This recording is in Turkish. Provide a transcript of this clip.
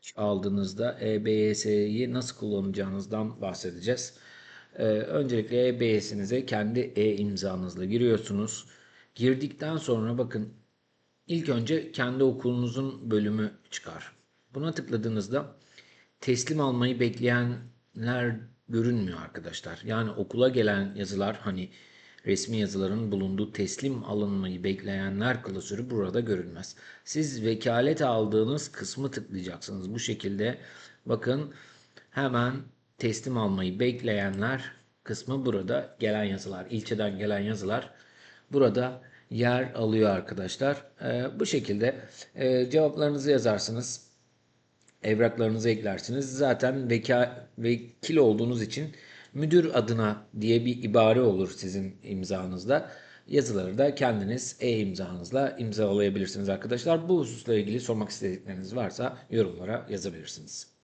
3 aldığınızda EBS'yi nasıl kullanacağınızdan bahsedeceğiz. Ee, öncelikle EBS'inize kendi e-imzanızla giriyorsunuz. Girdikten sonra bakın ilk önce kendi okulunuzun bölümü çıkar. Buna tıkladığınızda teslim almayı bekleyenler görünmüyor arkadaşlar. Yani okula gelen yazılar hani resmi yazıların bulunduğu teslim alınmayı bekleyenler klasörü burada görünmez. Siz vekalet aldığınız kısmı tıklayacaksınız. Bu şekilde bakın hemen teslim almayı bekleyenler kısmı burada gelen yazılar, ilçeden gelen yazılar burada yer alıyor arkadaşlar. Ee, bu şekilde e, cevaplarınızı yazarsınız evraklarınızı eklersiniz. Zaten veka, vekil olduğunuz için müdür adına diye bir ibare olur sizin imzanızda. Yazıları da kendiniz e-imzanızla imzalayabilirsiniz arkadaşlar. Bu hususla ilgili sormak istedikleriniz varsa yorumlara yazabilirsiniz.